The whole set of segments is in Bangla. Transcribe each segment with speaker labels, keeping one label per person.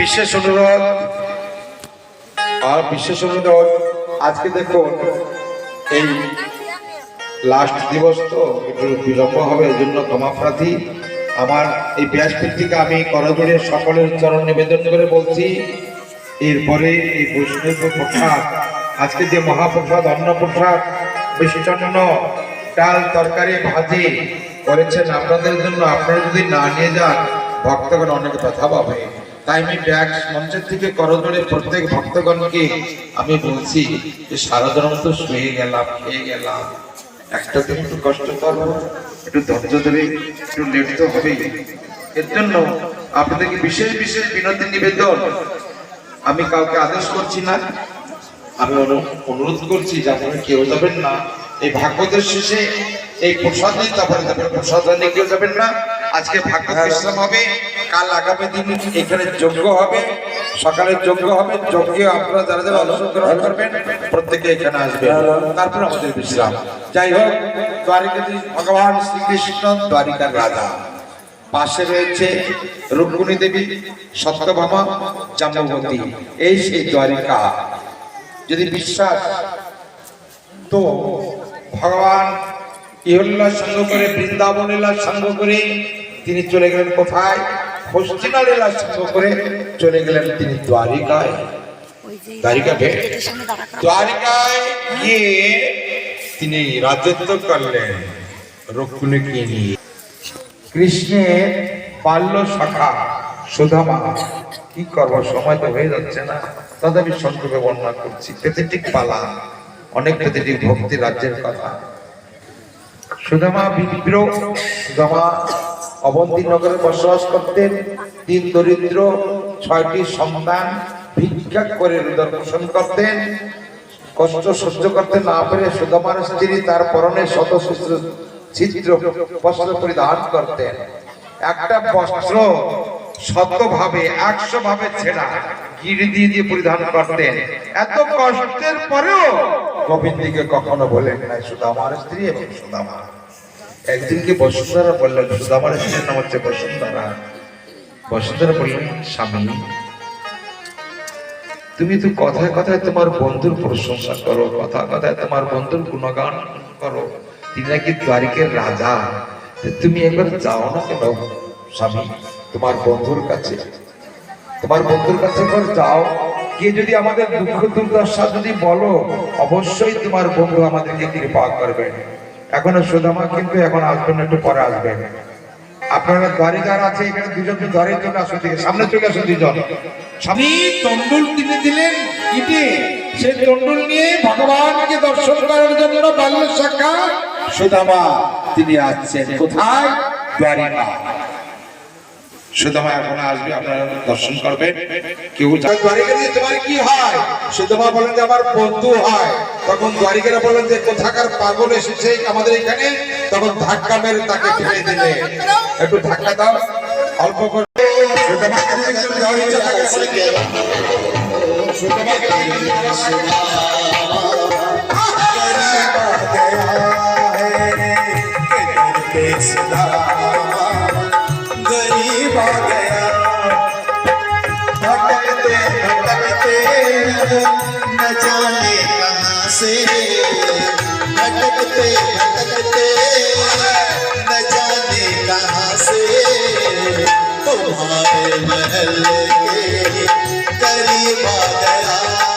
Speaker 1: বিশেষ অনুরোধ, আর বিশেষ অনুরোধ, আজকে দেখুন, এই লাস্ট দিবস তো একটু বিলম্ব হবে, এই জন্য ক্ষমা প্রার্থী। আমার এই ব্যাসপীঠ থেকে আমি করজোড়ে সকলের চরণ নিবেদন করে বলছি। এরপরে এই বৈষ্ণব প্রসাদ, আজকে যে মহাপ্রসাদ অন্ন প্রসাদ মিষ্টান্ন ডাল তরকারি ভাজি করেছেন আপনাদের জন্য, আপনারা যদি না নিয়ে যান ভক্তগণ অনেক ব্যথা পাবে তাই আমি ব্যাগ মঞ্চের থেকে করজোড়ে প্রত্যেক ভক্তগণকে আমি বলছি যে সারা জন্ম তো শুয়ে গেলাম, খেয়ে গেলাম। একটা দিন একটু কষ্ট করব একটু ধৈর্য ধরে, একটু লেট তো এর জন্য আপনাদেরকে বিশেষ বিশেষ বিনোদন নিবেদন। আমি কাউকে আদেশ করছি না। আমি অনু- অনুরোধ করছি যে আপনারা কেউ যাবেন না। এই ভাগবতের শেষে এই প্রসাদ নিয়ে তারপরে যাবেন প্রসাদ নিয়ে কেউ যাবেন না। আজকে ভাগ্য বিশ্রাম হবে কাল আগামী দিন এখানে যজ্ঞ হবে সকালে যজ্ঞ হবে যজ্ঞে আপনারা যারা যারা অংশগ্রহণ করবেন প্রত্যেকে এখানে আসবেন তারপর আমাদের বিশ্রাম। যাই হোক দ্বারিকাধীশ ভগবান শ্রীকৃষ্ণ দ্বারিকার রাজা। পাশে রয়েছে রুক্মিণী দেবী সত্যভামা জাম্বতী এই সেই দ্বারিকা। যদি বিশ্বাস তো ভগবান ইহল্লার সঙ্গ করে বৃন্দাবন সঙ্গ করে তিনি চলে গেলেন কোথায়? করে চলে গেলেন তিনি দ্বারিকায়। দ্বারিকা দ্বারিকায় গিয়ে তিনি রাজত্ব করলেন রক্ষুণীকে নিয়ে। কৃষ্ণের বাল্য শাখা সুধামা, কি করব, সময় তো হয়ে যাচ্ছে না। তথাপি সংক্ষেপে বর্ণনা করছি। পেতেটিক পালা অনেক পেতেটিক ভক্তি রাজ্যের কথা। সুদামা বিপ্র সুদামা অবন্তী নগরে বসবাস করতেন। তিন দরিদ্র ছয়টি সন্তান ভিক্ষা করে পোষণ করতেন। কষ্ট সহ্য করতে না পেরে সুদামার স্ত্রী তার পরনে শত ছিদ্র বস্ত্র পরিধান করতেন। একটা বস্ত্র শতভাবে একশো ভাবে ছেঁড়া গিরি দিয়ে দিয়ে পরিধান করতেন। এত কষ্টের পরেও গোবিন্দকে কখনো বলেন নাই সুদামার স্ত্রী এবং সুদামা একদিনকে বসুন্ধরা বললেন সুদামার স্ত্রীর নাম হচ্ছে বসুন্ধরা। বসুন্ধরা বললেন স্বামী। তুমি তো কথায় কথায় তোমার বন্ধুর প্রশংসা করো কথা কথায় তোমার বন্ধুর গুণগান করো। তিনি নাকি দ্বারিকের রাজা। তুমি একবার যাও না কেন, স্বামী, তোমার বন্ধুর কাছে? তোমার বন্ধুর কাছে একবার যাও। কে যদি আমাদের দুঃখ দুর্দশা যদি বলো, অবশ্যই তোমার বন্ধু আমাদেরকে কৃপা করবেন। এখনও সুদামা কিন্তু এখন আসবেন, একটু পরে আসবেন। আপনারা দ্বারিকার আছে, এখানে দুজন দ্বারের চলে আসুন থেকে সামনে চলে আসুন দুজন। স্বামী তিনি দিলেন সেই ভগবানকে দর্শন করার জন্য সুদামা, তিনি আসছেন। কোথায়? দ্বারিকা। সুদামা এখন আসবে আপনারা দর্শন করবেন কেউ তোমার কি হয় সুদামা বলেন যে আমার বন্ধু হয় তখন দ্বারিকারা বলেন যে কোথাকার পাগল এসেছে আমাদের এখানে তখন ধাক্কা মেরে তাকে ফেলে দিলে একটু ধাক্কা দাও অল্প করে সুদামাকে
Speaker 2: न जाने कहाँ से भटकते भटकते। न जाने कहाँ से तुम्हारे महल के करीब गया।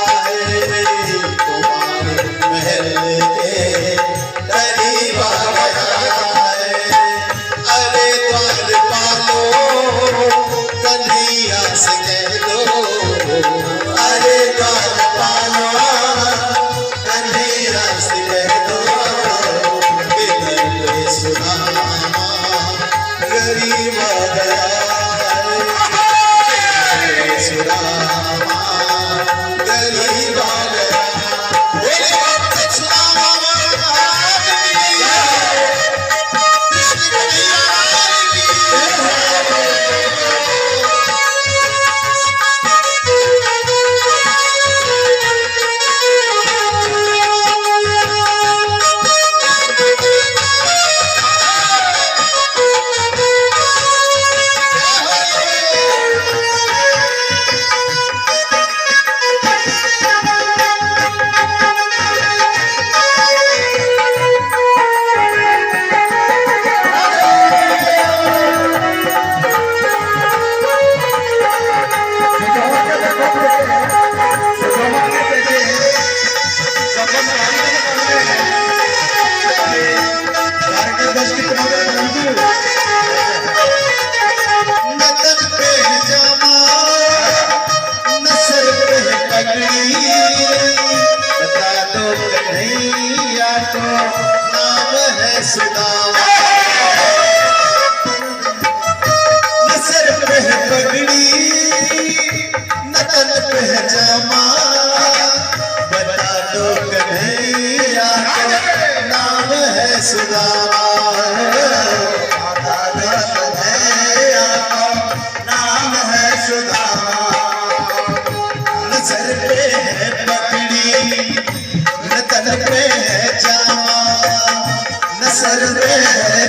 Speaker 2: सर पे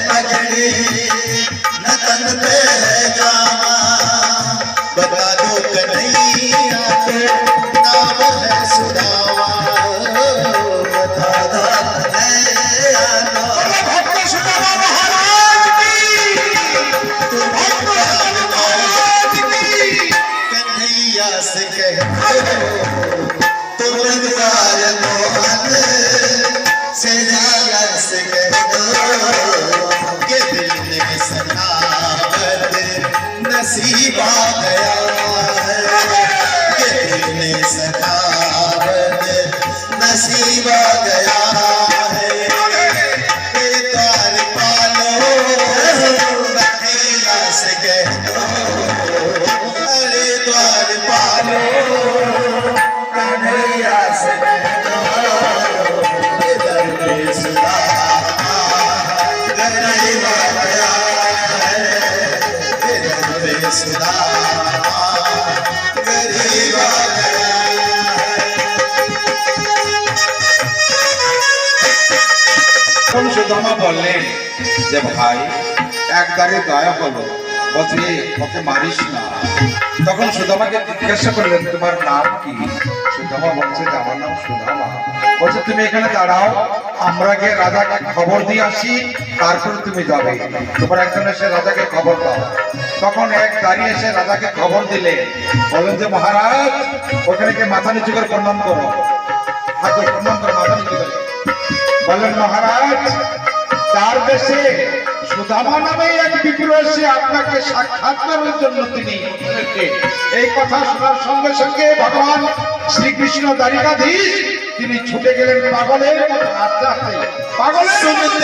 Speaker 2: पगड़ी न तन पे जामा। बता दो कन्हैया पे नाम है सुदावा से तुम रंगार मोहन से जाना पा गया है कितने सखावत नसीबा गया
Speaker 1: সুদামা বললেন যে ভাই, একবারে দয়া হলো। বলছে ওকে মারিস না। তখন সুদামাকে জিজ্ঞাসা করলেন, তোমার নাম কি? সুদামা বলছে যে আমার নাম সুদামা বলছে, তুমি এখানে দাঁড়াও, আমরা গিয়ে রাজাকে খবর দিয়ে আসি, তারপরে তুমি যাবে। তোমার একজন এসে রাজাকে খবর দাও। তখন এক দাঁড়িয়ে এসে রাজাকে খবর দিলে বলেন যে, মহারাজ, ওখানে গিয়ে মাথা নিচু করে প্রণাম করো। হাতে প্রণাম করে বললেন মহারাজ, তার দেশে সুদামা নামে এক বিপ্র এসে আপনাকে সাক্ষাৎ করার জন্য তিনি এই কথা শোনার সঙ্গে সঙ্গে ভগবান শ্রীকৃষ্ণ দ্বারিকাধীশ তিনি ছুটে গেলেন পাগলের মতো আস্তে আস্তে পাগলের মতো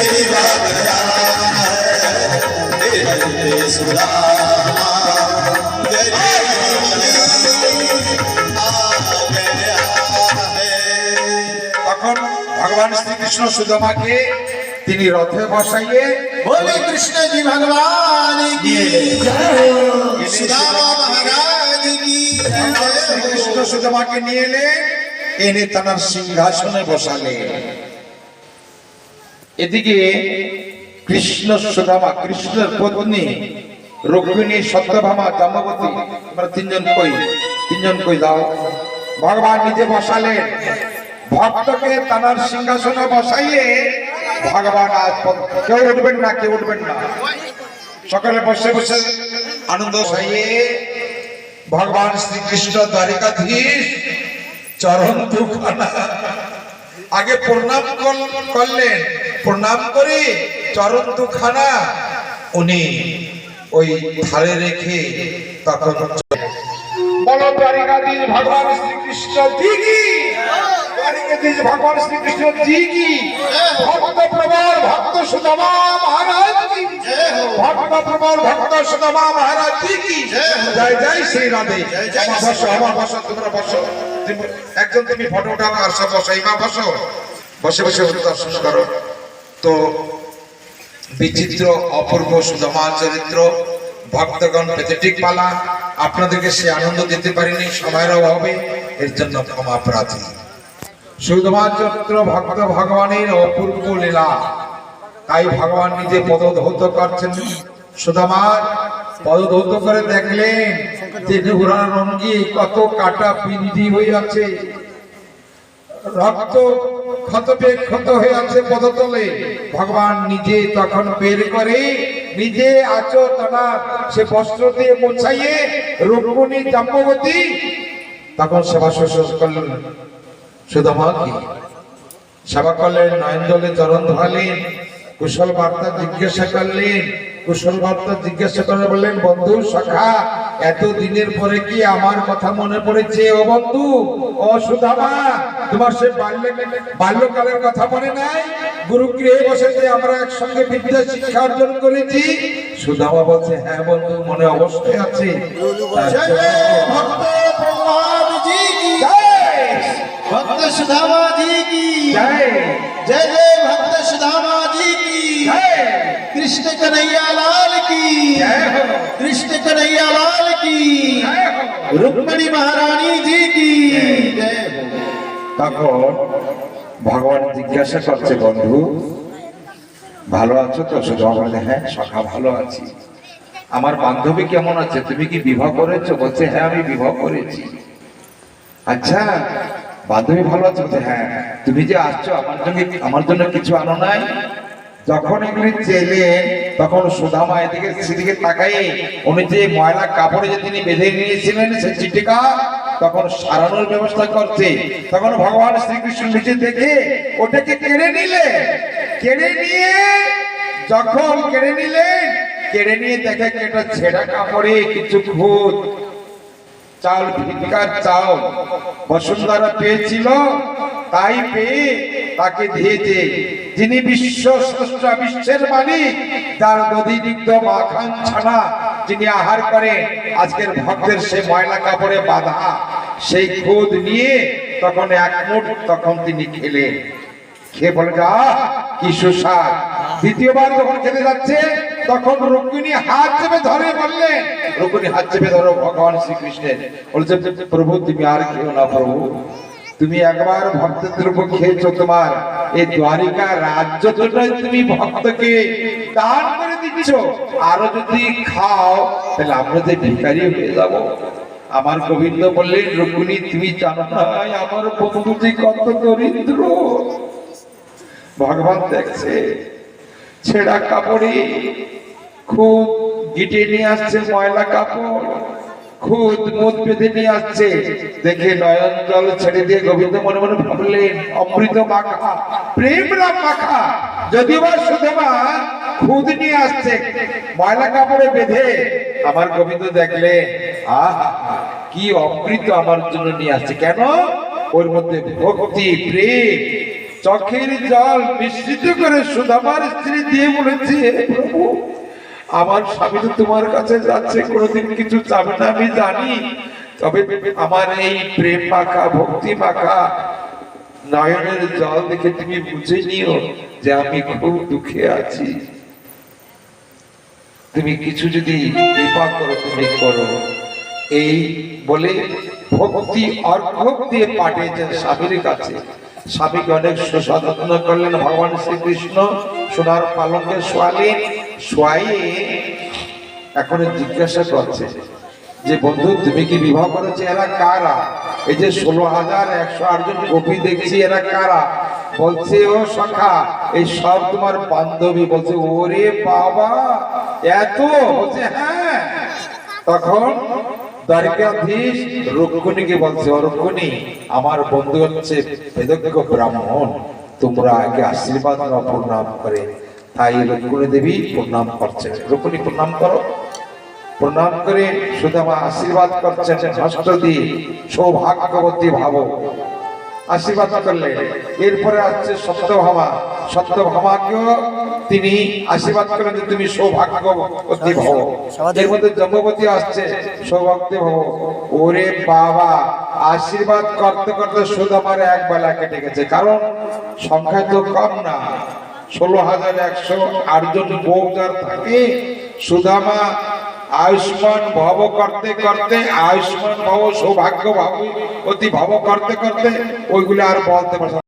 Speaker 2: गरीब आ गया है दिल में सुदामा गरीब आ गया है
Speaker 1: তখন ভগবান শ্রীকৃষ্ণ সুদামাকে তিনি রথে বসাইয়ে
Speaker 2: बोले कृष्ण जी भगवान की सुदामा महाराज की
Speaker 1: শ্রীকৃষ্ণ সুদামাকে নিয়ে এলেন এনে তার সিংহাসনে বসালে এদিকে কৃষ্ণ সুদামা কৃষ্ণের পত্নী রুক্মিণী সত্যভামা জাম্বতী আমরা তিনজন কই তিনজন কই দাও ভগবান নিজে বসালেন। ভক্তকে তানার সিংহাসনে বসাইয়ে ভগবান আজ কেউ উঠবেন না, কেউ উঠবেন না। সকালে বসে বসে আনন্দ সাইয়ে ভগবান শ্রীকৃষ্ণ দ্বারিকাধীশ চরণ দুখানা আগে প্রণাম কর- করলেন। প্রণাম করে চরণ দুখানা উনি ওই ধারে রেখে তখন বলো দ্বারিকাধীশ ভগবান শ্রীকৃষ্ণ দ্বারিকাধীশ ভক্ত মহারাজ শ্রী একজন তুমি ফটো উঠাও, আর সব বসো। এই বসো। বসে বসে দর্শন করো। তো বিচিত্র, অপূর্ব সুদমা চরিত্র, ভক্তগণ পেতে ঠিক পালা। আপনাদেরকে সে আনন্দ দিতে পারিনি, সময়ের অভাবে। এর জন্য ক্ষমা প্রার্থী চরিত্র ভক্ত ভগবানের অপূর্ব লীলা। তাই ভগবান নিজে পদধৌত করছেন। সুদামার পদধৌত করে দেখলেন যে ঘোড়ার রঙ্গি কত কাটা পিন্ডি হয়ে আছে। রক্ত ক্ষত ক্ষত হয়ে আছে পদতলে। ভগবান নিজে তখন বের করে নিজে আচো তারা সে বস্ত্র দিয়ে মোছাইয়ে রুক্মিণী জাম্বতী তখন সেবা শুশ্রূষা করলেন। সুদামা কি? সেবা করলেন নয়ন জলে চরণ ধরালেন, কুশল বার্তা জিজ্ঞাসা করলেন, কুশল বার্তা জিজ্ঞাসা করে বললেন, বন্ধু, সখা এত দিনের পরে কি আমার কথা মনে পড়েছে? ও বন্ধু, ও সুদামা তোমার সে বাল্য, বাল্যকালের কথা মনে নাই? গুরু গৃহে বসে যে আমরা একসঙ্গে বিদ্যা শিক্ষা অর্জন করেছি? সুদামা বলছে হ্যাঁ বন্ধু, মনে অবশ্যই আছে।
Speaker 2: भक्त प्रहलाद जी की
Speaker 1: জয়!
Speaker 2: भक्त सुदामा जी की
Speaker 1: জয়
Speaker 2: जय जय भक्त सुदामा जी की
Speaker 1: জয়
Speaker 2: कृष्ण कन्हैया लाल की
Speaker 1: जय हो
Speaker 2: कृष्ण कन्हैया लाल की
Speaker 1: জয় হো
Speaker 2: रुक्मणी महारानी जी की जय हो
Speaker 1: তখন ভগবান জিজ্ঞাসা করছে বন্ধু ভালো আছো তো শুধু বলে হ্যাঁ সখা ভালো আছি আমার বান্ধবী কেমন আছে তুমি কি বিবাহ করেছো বলছে হ্যাঁ আমি বিবাহ করেছি আচ্ছা বান্ধবী ভালো আছে হ্যাঁ তুমি যে আসছো, আমার জন্য আমার জন্য কিছু আনো নাই? যখন এগুলি চেলেন তখন সুদামা এদিকে, সেদিকে তাকাই উনি যে ময়লা কাপড়ে যে তিনি বেঁধে নিয়েছিলেন, সে চিঠিকা তখন সারানোর ব্যবস্থা করছে। তখন ভগবান শ্রীকৃষ্ণ নিচে দেখে ওটাকে কেড়ে নিলে, কেড়ে নিয়ে যখন কেড়ে নিলেন, কেড়ে নিয়ে দেখে একটা ছেঁড়া কাপড়ে কিছু খুঁত চাল ভিক্ষার চাল বসুন্ধরা পেয়েছিল, তাই পেয়ে তাকে দিয়েছে যিনি বিশ্ব স্রষ্টা বিশ্বের মালিক তার দধিদিগ্ধ মাখান ছানা, যিনি আহার করেন, আজকের ভক্তের সে ময়লা কাপড়ে বাঁধা। সেই খুদ নিয়ে তখন এক মুঠ তখন তিনি খেলেন। খেয়ে বলে যা কি সুস্বাদ। দ্বিতীয়বার যখন খেতে যাচ্ছে তখন রুক্মিণী হাত চেপে ধরে বললেন, রুক্মিণী হাত চেপে ধরো, ভগবান শ্রীকৃষ্ণের। বলছে, প্রভু, তুমি আর খেও না প্রভু। তুমি একবার ভক্তদের উপর খেয়েছো তোমার। এই দ্বারিকা রাজ্য দুটোই তুমি ভক্তকে দান করে দিচ্ছ। আরও যদি খাও, তাহলে আমরা যে ভিকারি হয়ে যাব। আমার গোবিন্দ বললেন, রুক্মিণী, তুমি জানো না, আমার বন্ধুটি কত দরিদ্র। ভগবান দেখছে ছেঁড়া কাপড়ে খুব গিটে নিয়ে আসছে ময়লা কাপড়, খুদ মুদ বেঁধে নিয়ে আসছে। দেখে নয়ন জল ছেড়ে দিয়ে গোবিন্দ মনে মনে ভাবলেন, অমৃত মাখা, প্রেম রাম মাখা, যদিও বা সুধমা খুদ নিয়ে আসছে, ময়লা কাপড়ে বেঁধে। আমার গোবিন্দ দেখলে আহা, কি অমৃত আমার জন্য নিয়ে আসছে। কেন? ওর মধ্যে ভক্তি, প্রেম চোখের জল মিশ্রিত করে সুদামার স্ত্রী দিয়ে বলেছে, "হে প্রভু, আমার স্বামী তোমার কাছে যাচ্ছে, কোনোদিন কিছু চাবে না, আমি জানি। তবে আমার এই প্রেম মাখা, ভক্তি মাখা নয়নের জল দেখে তুমি বুঝে নিও যে আমি খুব দুঃখে আছি। তুমি কিছু যদি কৃপা করো, তুমি করো। এই বলে ভক্তি অর্ঘ্য দিয়ে পাঠিয়েছেন স্বামীর কাছে। স্বামীকে অনেক সুসাধনা করলেন ভগবান শ্রীকৃষ্ণ, সোনার পালকে শোয়ালেন শোয়াইয়ে এখন জিজ্ঞাসা করছে যে, বন্ধু, তুমি কি বিবাহ করেছ? এরা কারা? এই যে ষোলো হাজার একশো আটজন গোপী দেখছি, এরা কারা? বলছে, ও সখা, এই সব তোমার বান্ধবী। বলছে, ওরে বাবা, এত? বলছে হ্যাঁ। তখন দ্বারিকাধীশ রুক্মিণীকে বলছে? ও আমার বন্ধু হচ্ছে বেদজ্ঞ ব্রাহ্মণ। তোমরা আগে আশীর্বাদ প্রণাম করে। তাই রুক্মিণী দেবী প্রণাম করছেন। রুক্মিণী, প্রণাম করো। প্রণাম করে সুদামা আশীর্বাদ করছেন হস্ত দিয়ে সৌভাগ্যবতী ভাবো। আশীর্বাদ করলেন এরপরে আসছে সত্যভামা। সত্যভামাকেও তিনি আশীর্বাদ করেন যে তুমি সৌভাগ্যবতী ভব এর মধ্যে জম্বতী আসছে সৌভাগ্য ভব ওরে বাবা আশীর্বাদ করতে করতে সুদামার এক বেলা কেটে গেছে। কারণ সংখ্যা তো কম না। ষোলো হাজার একশো আটজন বউ যার থাকে সুদামা আয়ুষ্মান ভব করতে করতে আয়ুষ্মান ভব সৌভাগ্য ভাব অতি ভব করতে করতে ওইগুলো আর বলতে পারছে।